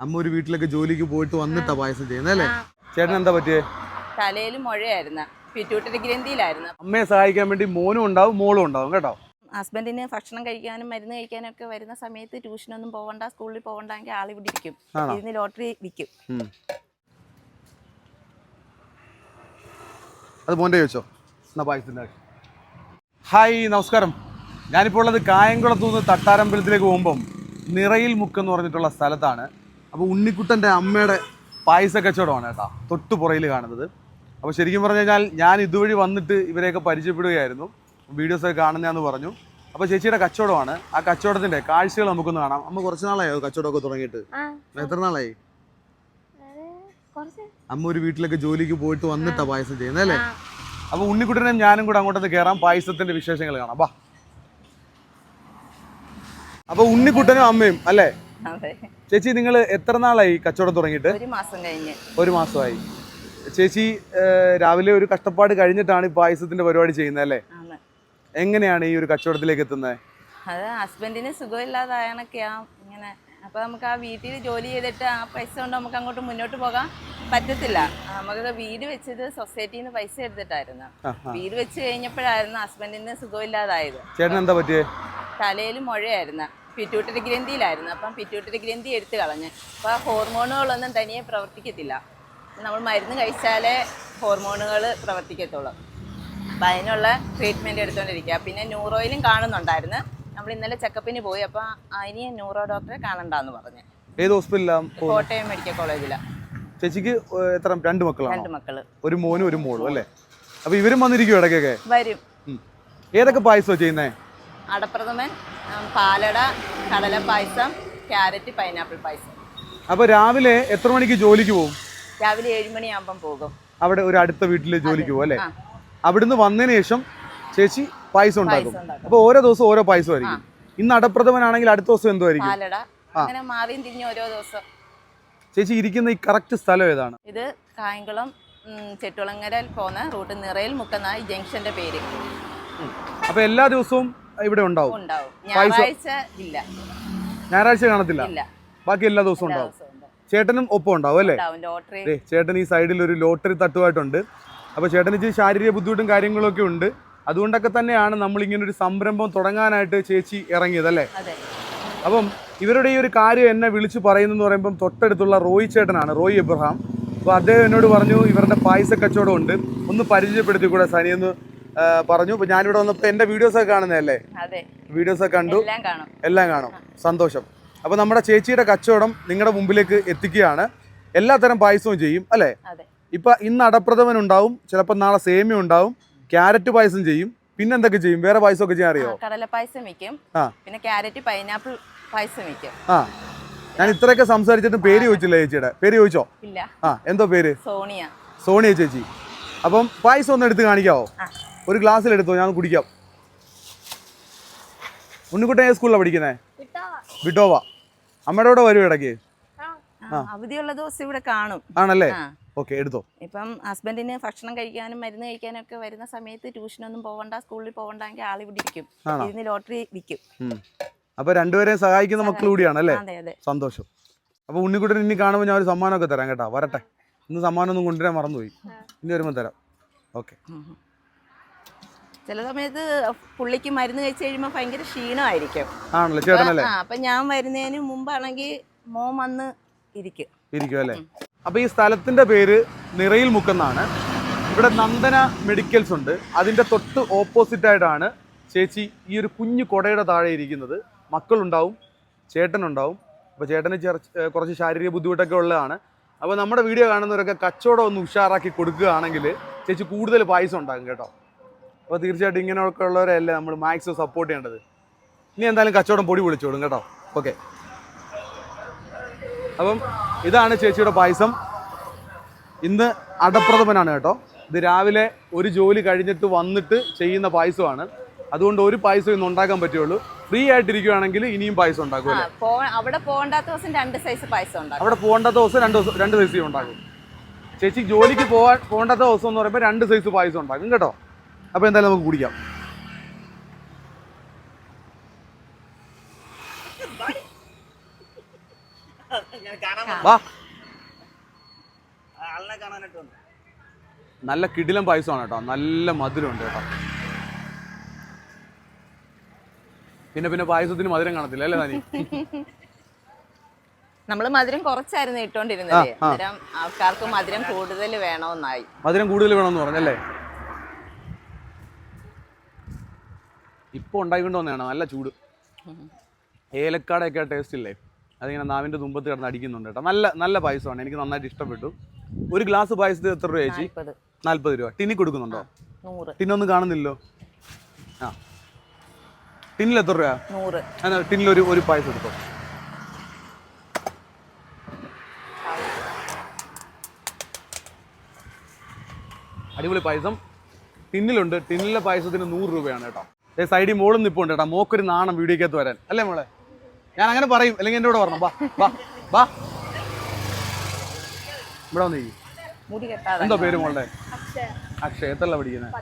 അമ്മ ഒരു വീട്ടിലൊക്കെ ജോലിക്ക് പോയിട്ട് വന്നിട്ടാ പായസം ചെയ്യുന്നത് അല്ലേ? ചേട്ടൻ എന്താ പറ്റിയേ? തലയിൽ മുഴയായിരുന്നു. പിറ്റൂട്ടറി ഗ്രന്ഥിയിലായിരുന്നു. അമ്മയെ സഹായിക്കാൻ വേണ്ടി മോനും ഉണ്ടാവും മോളും ഉണ്ടാവും കേട്ടോ? ഹസ്ബൻഡിന് ഭക്ഷണം കഴിക്കാനും മരുന്ന് കഴിക്കാനും ഒക്കെ വരുന്ന സമയത്ത് ട്യൂഷനൊന്നും പോകണ്ട സ്കൂളിൽ പോകണ്ടെങ്കിൽ ആൾ ഇവിടെ ഇരിക്കും? ഇരുന്ന് ലോട്ടറി വിൽക്കും. അത് മോന്റെ ചോദിച്ചോ? എന്നാ പായസത്തിന്റെ ഹായ് നമസ്കാരം. ഞാനിപ്പോൾ ഉള്ളത് കായംകുളത്തു നിന്ന് തട്ടാരമ്പലത്തിലേക്ക് പോകുമ്പം നിറയിൽ മുക്കെന്ന് പറഞ്ഞിട്ടുള്ള സ്ഥലത്താണ്. അപ്പോൾ ഉണ്ണിക്കുട്ടന്റെ അമ്മയുടെ പായസ കച്ചവടമാണ് കേട്ടോ. തൊട്ട് പുറയിൽ കാണുന്നത്. അപ്പോൾ ശരിക്കും പറഞ്ഞു കഴിഞ്ഞാൽ ഞാൻ ഇതുവഴി വന്നിട്ട് ഇവരെയൊക്കെ പരിചയപ്പെടുകയായിരുന്നു. വീഡിയോസൊക്കെ കാണുന്നതെന്ന് പറഞ്ഞു. അപ്പോൾ ചേച്ചിയുടെ കച്ചവടമാണ്. ആ കച്ചവടത്തിന്റെ കാഴ്ചകൾ നമുക്കൊന്ന് കാണാം. അമ്മ കുറച്ച് നാളായോ കച്ചവടമൊക്കെ തുടങ്ങിയിട്ട്? എത്ര നാളായി? അമ്മ ഒരു വീട്ടിലൊക്കെ ജോലിക്ക് പോയിട്ട് വന്നിട്ടാ പായസം ചെയ്യുന്നത് അല്ലേ? അപ്പൊ ഉണ്ണിക്കുട്ടനും ഞാനും കൂടെ അങ്ങോട്ടൊന്ന് കയറാം പായസത്തിന്റെ വിശേഷങ്ങൾ കാണാം. അപ്പൊ ഉണ്ണിക്കുട്ടനും അമ്മയും അല്ലേ? ചേച്ചി നിങ്ങൾ എത്ര നാളായി കച്ചവടം തുടങ്ങിയിട്ട്? ഒരു മാസം കഴിഞ്ഞ്. ഒരു മാസമായി. ചേച്ചി രാവിലെ ഒരു കഷ്ടപ്പാട് കഴിഞ്ഞിട്ടാണ് ഈ പായസത്തിന്റെ പരിപാടി ചെയ്യുന്നത് അല്ലേ? എങ്ങനെയാണ് ഈ ഒരു കച്ചവടത്തിലേക്ക് എത്തുന്നത്? അത് ഹസ്ബൻഡിന് സുഖമില്ലാതായണൊക്കെയാ ഇങ്ങനെ അപ്പൊ നമുക്ക് ആ വീട്ടിൽ ജോലി ചെയ്തിട്ട് ആ പൈസ കൊണ്ട് നമുക്ക് അങ്ങോട്ട് മുന്നോട്ട് പോകാൻ പറ്റത്തില്ല. നമുക്ക് വീട് വെച്ചത് സൊസൈറ്റിയിൽ നിന്ന് പൈസ എടുത്തിട്ടായിരുന്നു. വീട് വെച്ച് കഴിഞ്ഞപ്പോഴായിരുന്നു ഹസ്ബൻഡിന് സുഖമില്ലാതായത്. ചേട്ടൻ എന്താ പറ്റിയേ? തലയിൽ മുഴയായിരുന്നു. പിറ്റ്യൂട്ടറി ഗ്രന്ഥിയിലായിരുന്നു. അപ്പം പിറ്റ്യൂട്ടറി ഗ്രന്ഥി എടുത്തു കളഞ്ഞ്. അപ്പോൾ ആ ഹോർമോണുകളൊന്നും തനിയെ പ്രവർത്തിക്കത്തില്ല. നമ്മൾ മരുന്ന് കഴിച്ചാലേ ഹോർമോണുകൾ പ്രവർത്തിക്കത്തുള്ളൂ. അപ്പം അതിനുള്ള ട്രീറ്റ്മെന്റ് എടുത്തുകൊണ്ടിരിക്കുക പിന്നെ ന്യൂറോയിലും കാണുന്നുണ്ടായിരുന്നു. നമ്മൾ ഇന്നലെ ചെക്കപ്പിന് പോയി. അപ്പോൾ അതിന് ന്യൂറോ ഡോക്ടറെ കാണണ്ടെന്ന് പറഞ്ഞു. ഏത് ഹോസ്പിറ്റലിലാണ് കോട്ടയം മെഡിക്കൽ കോളേജിലാണ് ചേച്ചിക്ക് എത്ര രണ്ട് മക്കളാണ്? രണ്ട് മക്കൾ. ഒരു മോനും ഒരു മോളും അല്ലേ? അപ്പൊ ഇവരും വന്നിരിക്കും ഇടയ്ക്കൊക്കെ? വരും. ഏതൊക്കെ പായസമാണ് ചെയ്യുന്നേ? അടപ്രഥമൻ പാലട കടല പായസം ക്യാരറ്റ് പൈനാപ്പിൾ പായസം. അപ്പൊ രാവിലെ എത്ര മണിക്ക് ജോലിക്ക് പോകും രാവിലെ ഏഴ് മണിയാകുമ്പം പോകും. അവിടെ ഒരു അടുത്ത വീട്ടിൽ ജോലിക്ക് പോകും അല്ലേ. അവിടുന്ന് വന്നതിന് ശേഷം ചേച്ചി പായസം ഉണ്ടാക്കും. പായസം അപ്പൊ ഓരോ ദിവസം ഓരോ പായസം ആയിരിക്കും. ഇന്ന് അടപ്രഥമനാണെങ്കിൽ അടുത്ത ദിവസം എന്തുമായിരിക്കും പാലട. അങ്ങനെ മാറിയും തിരിഞ്ഞ് ഓരോ ദിവസം. ചേച്ചി ഇരിക്കുന്ന ഈ കറക്റ്റ് സ്ഥലം ഏതാണ്? ഇത് കായംകുളം ചെട്ടുളങ്ങരൽ ചെട്ടുളങ്ങരയിൽ പോകുന്ന റൂട്ട് നിറയിൽ മുക്കുന്ന ജംഗ്ഷന്റെ പേര്. അപ്പൊ എല്ലാ ദിവസവും ഇവിടെ ഉണ്ടാവും. ഞായറാഴ്ച കാണത്തില്ല? ബാക്കി എല്ലാ ദിവസവും ഉണ്ടാവും. ചേട്ടനും ഒപ്പം ഉണ്ടാവും അല്ലേ? ചേട്ടൻ ഈ സൈഡിൽ ഒരു ലോട്ടറി തട്ടുമായിട്ടുണ്ട്. അപ്പൊ ചേട്ടന് ഇച്ചിരി ശാരീരിക ബുദ്ധിമുട്ടും കാര്യങ്ങളൊക്കെ ഉണ്ട്. അതുകൊണ്ടൊക്കെ തന്നെയാണ് നമ്മൾ ഇങ്ങനെ ഒരു സംരംഭം തുടങ്ങാനായിട്ട് ചേച്ചി ഇറങ്ങിയത് അല്ലേ? അപ്പം ഇവരുടെ ഈ ഒരു കാര്യം എന്നെ വിളിച്ചു പറയുന്നെന്ന് പറയുമ്പം തൊട്ടടുത്തുള്ള റോയി ചേട്ടനാണ് റോയി എബ്രഹാം. അപ്പോൾ അദ്ദേഹം എന്നോട് പറഞ്ഞു ഇവരുടെ പായസ കച്ചവടം ഉണ്ട്. ഒന്ന് പരിചയപ്പെടുത്തി കൂടെ സനി എന്ന് ആ, പറഞ്ഞു. ഇപ്പൊ ഞാനിവിടെ എന്റെ വീഡിയോസ് ഒക്കെ കാണുന്നതല്ലേ? വീഡിയോസ് ഒക്കെ കണ്ടു. എല്ലാം കാണും. സന്തോഷം. അപ്പൊ നമ്മുടെ ചേച്ചിയുടെ കച്ചവടം നിങ്ങളുടെ മുമ്പിലേക്ക് എത്തിക്കുകയാണ്. എല്ലാത്തരം പായസവും ചെയ്യും അല്ലേ? ഇപ്പൊ ഇന്ന് അടപ്രഥമൻ ഉണ്ടാവും ചിലപ്പോൾ നാളെ സേമിയ ഉണ്ടാവും ക്യാരറ്റ് പായസം ചെയ്യും. പിന്നെ എന്തൊക്കെ ചെയ്യും? വേറെ പായസം ഒക്കെ ചെയ്യാൻ അറിയോ? കടല പായസം വെക്കും. പിന്നെ ക്യാരറ്റ് പൈനാപ്പിൾ പായസം വെക്കും. ആ. ഞാൻ ഇത്രയൊക്കെ സംസാരിച്ചിട്ട് പേര് ചോദിച്ചില്ല ചേച്ചിയുടെ? പേര് ചോദിച്ചോ? ഇല്ല. ആ എന്തോ പേര്? സോണിയ. സോണിയ ചേച്ചി. അപ്പം പായസം ഒന്ന് എടുത്ത് കാണിക്കാവോ. ഒരു ഗ്ലാസ്സിൽ എടുത്തോ ഞാൻ കുടിക്കാം. ഉണ്ണിക്കുട്ടൻ ഏത് സ്കൂളിലാണ് പഠിക്കുന്നത് വിട്ടോവ. അമ്മയുടെ കൂടെ വരും ഇടയ്ക്ക്. ആ, അവധിയുള്ള ദിവസം ഇവിടെ കാണും. ആണല്ലേ? ഓക്കെ എടുത്തോ. ഇപ്പം ഹസ്ബൻഡിന് ഭക്ഷണം കഴിക്കാനും മരുന്ന് കഴിക്കാനും ഒക്കെ വരുന്ന സമയത്ത് ട്യൂഷനൊന്നും പോകണ്ട സ്കൂളിൽ പോകണ്ടെങ്കിൽ ആൾ ഇവിടെ ഇരിക്കും? ഇരുന്ന് ലോട്ടറി വിൽക്കും. അപ്പൊ രണ്ടുപേരെയും സഹായിക്കുന്ന മക്കൾ കൂടിയാണ് അല്ലേ അതെ അതെ. സന്തോഷം. അപ്പൊ ഉണ്ണിക്കുട്ടൻ ഇനി കാണുമ്പോൾ ഞാൻ ഒരു സമ്മാനമൊക്കെ തരാം കേട്ടോ. വരട്ടെ. ഇന്ന് സമ്മാനം ഒന്നും കൊണ്ടുവരാൻ മറന്നുപോയി. ഇനി വരുമ്പോൾ തരാം. ഓക്കെ. ചില സമയത്ത് പുള്ളിക്ക് മരുന്ന് കഴിച്ചു കഴിയുമ്പോൾ ഭയങ്കര ക്ഷീണമായിരിക്കും. ആണല്ലോ? ചേട്ടനല്ലേ? ആ അപ്പം ഞാൻ വരുന്നതിന് മുമ്പാണെങ്കിൽ മോൻ വന്ന് ഇരിക്കും. ഇരിക്കും അല്ലേ? അപ്പോൾ ഈ സ്ഥലത്തിന്റെ പേര് നിറയിൽ മുക്കെന്നാണ്. ഇവിടെ നന്ദന മെഡിക്കൽസ് ഉണ്ട്. അതിന്റെ തൊട്ട് ഓപ്പോസിറ്റ് ആയിട്ടാണ് ചേച്ചി ഈ ഒരു കുഞ്ഞു കൊടയുടെ താഴെ ഇരിക്കുന്നത്. മക്കളുണ്ടാവും ചേട്ടനുണ്ടാവും. അപ്പോൾ ചേട്ടന് കുറച്ച് ശാരീരിക ബുദ്ധിമുട്ടൊക്കെ ഉള്ളതാണ്. അപ്പോൾ നമ്മുടെ വീഡിയോ കാണുന്നവരൊക്കെ കച്ചവടം ഒന്ന് ഉഷാറാക്കി കൊടുക്കുകയാണെങ്കിൽ ചേച്ചി കൂടുതൽ പായസം ഉണ്ടാകും കേട്ടോ. അപ്പോൾ തീർച്ചയായിട്ടും ഇങ്ങനെയൊക്കെ ഉള്ളവരെയല്ലേ നമ്മൾ മാക്സിമം സപ്പോർട്ട് ചെയ്യേണ്ടത്. ഇനി എന്തായാലും കച്ചവടം പൊടി വിളിച്ചോടും കേട്ടോ. ഓക്കെ അപ്പം ഇതാണ് ചേച്ചിയുടെ പായസം. ഇന്ന് അടപ്രഥമനാണ് കേട്ടോ. ഇത് രാവിലെ ഒരു ജോലി കഴിഞ്ഞിട്ട് വന്നിട്ട് ചെയ്യുന്ന പായസമാണ്. അതുകൊണ്ട് ഒരു പായസം ഇന്ന് ഉണ്ടാക്കാൻ പറ്റുള്ളൂ. ഫ്രീ ആയിട്ടിരിക്കുകയാണെങ്കിൽ ഇനിയും പായസം ഉണ്ടാക്കും അവിടെ പോകണ്ടാത്ത ദിവസം രണ്ട് സൈസ് പായസം ഉണ്ടാക്കും. അവിടെ പോകേണ്ടാത്ത ദിവസം രണ്ട് രണ്ട് സൈസ് ഉണ്ടാക്കും. ചേച്ചി ജോലിക്ക് പോകാൻ പോകേണ്ടാത്ത ദിവസം എന്ന് പറയുമ്പോൾ രണ്ട് സൈസ് പായസം ഉണ്ടാക്കും കേട്ടോ. അപ്പോൾ എന്തായാലും നമുക്ക് കുടിക്കാം. നല്ല കിടിലം പായസമാണ് കേട്ടോ. നല്ല മധുരമുണ്ട് കേട്ടോ. പിന്നെ പിന്നെ പായസത്തിന് മധുരം കാണത്തില്ല അല്ലേ താനി നമ്മൾ മധുരം കുറച്ചായിരുന്നു ഇട്ടോണ്ടിരുന്നത്. ആൾക്കാർക്ക് മധുരം കൂടുതൽ വേണമെന്നായി മധുരം കൂടുതൽ വേണമെന്ന് പറഞ്ഞല്ലേ? ഇപ്പൊ ഉണ്ടായിക്കൊണ്ട് വന്നതാണ്. നല്ല ചൂട്. ഏലക്കാടൊക്കെ ടേസ്റ്റ് ഇല്ലേ? അതിങ്ങനെ നാവിന്റെ തുമ്പത്ത് കിടന്ന് അടിക്കുന്നുണ്ട് കേട്ടോ. നല്ല നല്ല പായസമാണ്. എനിക്ക് നന്നായിട്ട് ഇഷ്ടപ്പെട്ടു. ഒരു ഗ്ലാസ് പായസത്തിന് എത്ര രൂപ ചേച്ചി? നാൽപ്പത് രൂപ. ടിന്നി കൊടുക്കുന്നുണ്ടോ? ടിന്നൊന്നും കാണുന്നില്ലോ ആ. ടിന്നിൽ എത്ര രൂപ? നൂറ്. ടിന്നിൽ ഒരു ഒരു പായസം എടുത്തോ. അടിപൊളി പായസം. ടിന്നിലുണ്ട്. ടിന്നിലെ പായസത്തിന് നൂറ് രൂപയാണ് കേട്ടോ. സൈഡിൽ മോളും നിപ്പുണ്ട് കേട്ടോ. മോക്കൊരു നാണം വീഡിയോക്കകത്ത് വരാൻ. അല്ലേ മോളെ? ഞാൻ അങ്ങനെ പറയും. അല്ലെങ്കിൽ എന്റെ കൂടെ പറഞ്ഞു വാ വാ വാ. ഇവിടെ വന്നേ എന്തോ പേര് മോളുടെ? അക്ഷയ. എത്രല്ല പഠിക്കുന്നത്?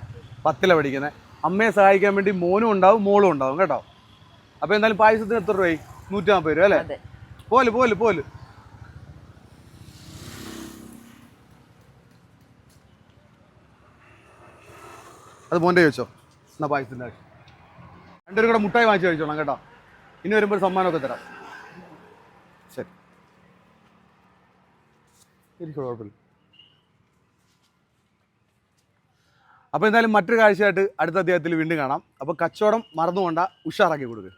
പത്തില പഠിക്കുന്നത്. അമ്മയെ സഹായിക്കാൻ വേണ്ടി മോനും ഉണ്ടാവും മോളും ഉണ്ടാവും കേട്ടോ? അപ്പൊ എന്തായാലും പായസത്തിന് എത്ര രൂപയായി? നൂറ്റി നാൽപ്പത് രൂപ അല്ലേ? പോലെ പോലെ പോലെ. അത് മോന്റെ ചോദിച്ചോ? എന്നാ പായസത്തിന്റെ ആവശ്യം. രണ്ടുപേരും കൂടെ മുട്ടായി വാങ്ങിച്ച് കഴിച്ചോളാം കേട്ടോ. ഇനി വരുമ്പോൾ സമ്മാനമൊക്കെ തരാം. ശരി. ഇരിക്കോ കുഴപ്പമില്ല. അപ്പോൾ എന്തായാലും മറ്റൊരു കാഴ്ചയായിട്ട് അടുത്ത അദ്ദേഹത്തിൽ വീണ്ടും കാണാം. അപ്പോൾ കച്ചവടം മറന്നുകൊണ്ട ഉഷാറാക്കി കൊടുക്കുക